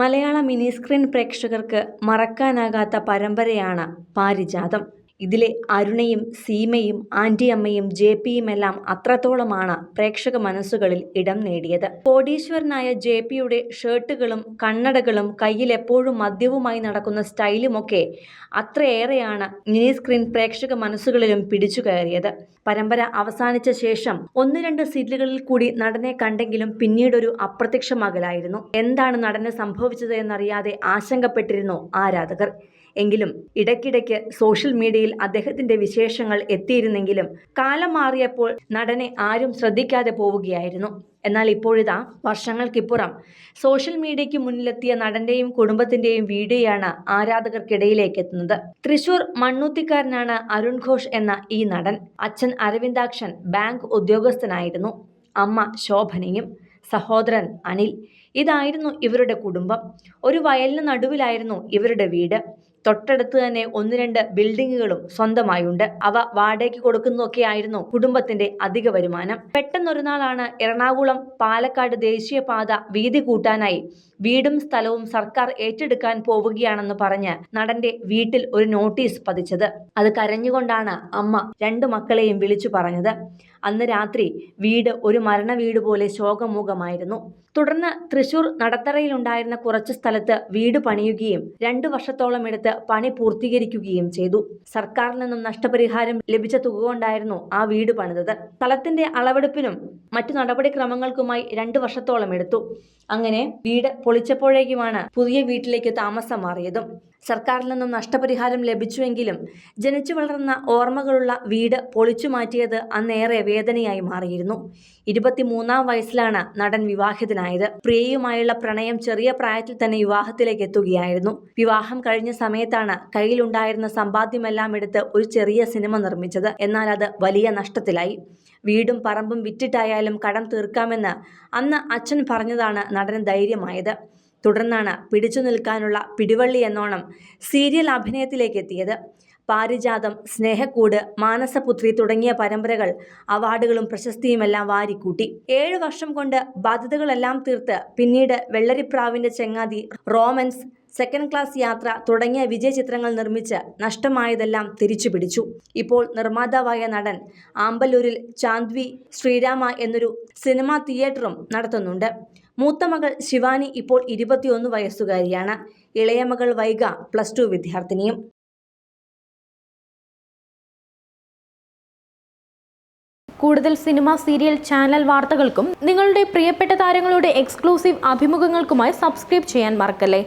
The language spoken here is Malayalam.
മലയാള മിനിസ്ക്രീൻ പ്രേക്ഷകർക്ക് മറക്കാനാകാത്ത പരമ്പരയാണ് പാരിജാതം. ഇതിലെ അരുണയും സീമയും ആന്റിയമ്മയും ജെ പിയുമെല്ലാം അത്രത്തോളമാണ് പ്രേക്ഷക മനസ്സുകളിൽ ഇടം നേടിയത്. കോടീശ്വരനായ ജെ പിയുടെ ഷർട്ടുകളും കണ്ണടകളും കയ്യിൽ എപ്പോഴും മദ്യവുമായി നടക്കുന്ന സ്റ്റൈലുമൊക്കെ അത്രയേറെയാണ് മിനി സ്ക്രീൻ പ്രേക്ഷക മനസ്സുകളിലും പിടിച്ചു കയറിയത്. പരമ്പര അവസാനിച്ച ശേഷം ഒന്ന് രണ്ട് സീറ്റുകളിൽ കൂടി നടനെ കണ്ടെങ്കിലും പിന്നീടൊരു അപ്രത്യക്ഷമാകലായിരുന്നു എന്താണ് നടന് സംഭവിച്ചത് എന്നറിയാതെ ആശങ്കപ്പെട്ടിരുന്നു ആരാധകർ. എങ്കിലും ഇടയ്ക്കിടയ്ക്ക് സോഷ്യൽ മീഡിയയിൽ അദ്ദേഹത്തിന്റെ വിശേഷങ്ങൾ എത്തിയിരുന്നെങ്കിലും കാലം മാറിയപ്പോൾ നടനെ ആരും ശ്രദ്ധിക്കാതെ പോവുകയായിരുന്നു. എന്നാൽ ഇപ്പോഴിതാ വർഷങ്ങൾക്കിപ്പുറം സോഷ്യൽ മീഡിയയ്ക്ക് മുന്നിലെത്തിയ നടന്റെയും കുടുംബത്തിന്റെയും വീഡിയോയാണ് ആരാധകർക്കിടയിലേക്ക് എത്തുന്നത്. തൃശൂർ മണ്ണൂത്തിക്കാരനാണ് അരുൺ ഘോഷ് എന്ന ഈ നടൻ. അച്ഛൻ അരവിന്ദാക്ഷൻ ബാങ്ക് ഉദ്യോഗസ്ഥനായിരുന്നു. അമ്മ ശോഭനയും സഹോദരൻ അനിൽ. ഇതായിരുന്നു ഇവരുടെ കുടുംബം. ഒരു വയലിന് നടുവിലായിരുന്നു ഇവരുടെ വീട്. തൊട്ടടുത്ത് തന്നെ ഒന്ന് രണ്ട് ബിൽഡിങ്ങുകളും സ്വന്തമായുണ്ട്. അവ വാടകയ്ക്ക് കൊടുക്കുന്നതൊക്കെ ആയിരുന്നു കുടുംബത്തിന്റെ അധിക വരുമാനം. പെട്ടെന്നൊരു നാളാണ് എറണാകുളം പാലക്കാട് ദേശീയപാത വീതി കൂട്ടാനായി വീടും സ്ഥലവും സർക്കാർ ഏറ്റെടുക്കാൻ പോവുകയാണെന്ന് പറഞ്ഞ് നടന്റെ വീട്ടിൽ ഒരു നോട്ടീസ് പതിച്ചത്. അത് കരഞ്ഞുകൊണ്ടാണ് അമ്മ രണ്ടു മക്കളെയും വിളിച്ചു പറഞ്ഞത്. അന്ന് രാത്രി വീട് ഒരു മരണ വീട് പോലെ ശോകമൂഖമായിരുന്നു തുടർന്ന് തൃശൂർ നടത്തറയിലുണ്ടായിരുന്ന കുറച്ച് സ്ഥലത്ത് വീട് പണിയുകയും രണ്ടു വർഷത്തോളം എടുത്ത് പണി പൂർത്തീകരിക്കുകയും ചെയ്തു. സർക്കാരിൽ നിന്നും നഷ്ടപരിഹാരം ലഭിച്ച തുക കൊണ്ടായിരുന്നു ആ വീട് പണിതത്. സ്ഥലത്തിന്റെ അളവെടുപ്പിനും മറ്റു നടപടിക്രമങ്ങൾക്കുമായി രണ്ടു വർഷത്തോളം എടുത്തു. അങ്ങനെ വീട് പൊളിച്ചപ്പോഴേക്കുമാണ് പുതിയ വീട്ടിലേക്ക് താമസം മാറിയതും. സർക്കാരിൽ നിന്നും നഷ്ടപരിഹാരം ലഭിച്ചുവെങ്കിലും ജനിച്ചു വളർന്ന ഓർമ്മകളുള്ള വീട് പൊളിച്ചു മാറ്റിയത് അന്നേറെ വേദനയായി മാറിയിരുന്നു. ഇരുപത്തിമൂന്നാം വയസ്സിലാണ് നടൻ വിവാഹിതനായത്. പ്രിയയുമായുള്ള പ്രണയം ചെറിയ പ്രായത്തിൽ തന്നെ വിവാഹത്തിലേക്ക് എത്തുകയായിരുന്നു. വിവാഹം കഴിഞ്ഞ സമയത്താണ് കയ്യിലുണ്ടായിരുന്ന സമ്പാദ്യമെല്ലാം എടുത്ത് ഒരു ചെറിയ സിനിമ നിർമ്മിച്ചത്. എന്നാൽ അത് വലിയ നഷ്ടത്തിലായി. വീടും പറമ്പും വിറ്റിട്ടായാലും കടം തീർക്കാമെന്ന് അന്ന് അച്ഛൻ പറഞ്ഞതാണ് നടന് ധൈര്യമായത്. തുടർന്നാണ് പിടിച്ചു നിൽക്കാനുള്ള പിടിവള്ളി എന്നോണം സീരിയൽ അഭിനയത്തിലേക്ക് എത്തിയത് പാരിജാതം സ്നേഹക്കൂട് മാനസപുത്രി തുടങ്ങിയ പരമ്പരകൾ അവാർഡുകളും പ്രശസ്തിയുമെല്ലാം വാരിക്കൂട്ടി. ഏഴു വർഷം കൊണ്ട് ബാധ്യതകളെല്ലാം തീർത്ത് പിന്നീട് വെള്ളരിപ്രാവിന്റെ ചെങ്ങാതി റോമൻസ് സെക്കൻഡ് ക്ലാസ് യാത്ര തുടങ്ങിയ വിജയ ചിത്രങ്ങൾ നിർമ്മിച്ച് നഷ്ടമായതെല്ലാം തിരിച്ചു പിടിച്ചു ഇപ്പോൾ നിർമ്മാതാവായ നടൻ ആമ്പല്ലൂരിൽ ചാന്ദ്വി ശ്രീരാമ എന്നൊരു സിനിമാ തിയേറ്ററും നടത്തുന്നുണ്ട്. മൂത്ത മകൾ ശിവാനി ഇപ്പോൾ ഇരുപത്തിയൊന്ന് വയസ്സുകാരിയാണ്. ഇളയ മകൾ വൈഗ പ്ലസ് ടു വിദ്യാർത്ഥിനിയും. കൂടുതൽ സിനിമ സീരിയൽ ചാനൽ വാർത്തകൾക്കും നിങ്ങളുടെ പ്രിയപ്പെട്ട താരങ്ങളുടെ എക്സ്ക്ലൂസീവ് അഭിമുഖങ്ങൾക്കുമായി സബ്സ്ക്രൈബ് ചെയ്യാൻ മറക്കല്ലേ?